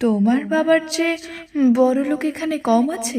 তোমার বাবার চেয়ে বড় লোক এখানে কম আছে?